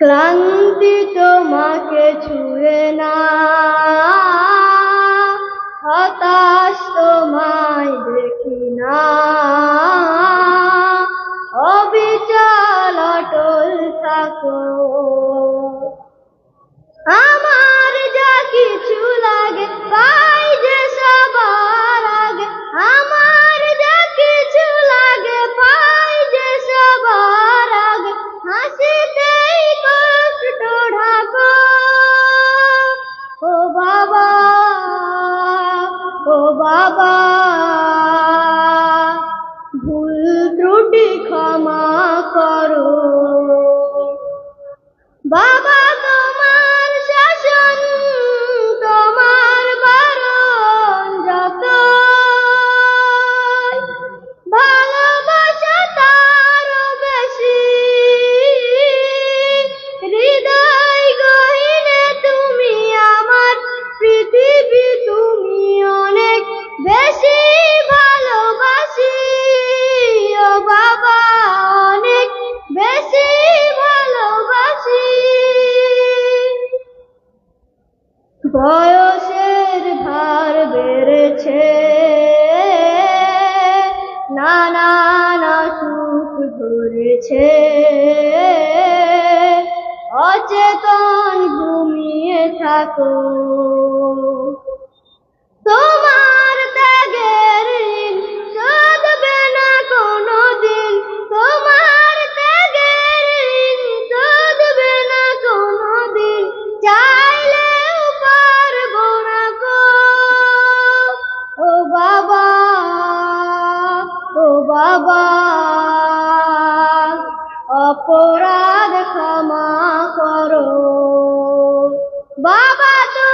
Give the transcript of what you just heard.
ক্লান্তি তোমাকে ছুঁয়ে না। হতাশ তোমায় দেখি না। অবিচল অটল থাকো। রয়েছে নানা সুখ ধরেছে। অচেতন ঘুমিয়ে থাকো। বাবা। অপরাধ ক্ষমা করো। বাবা তো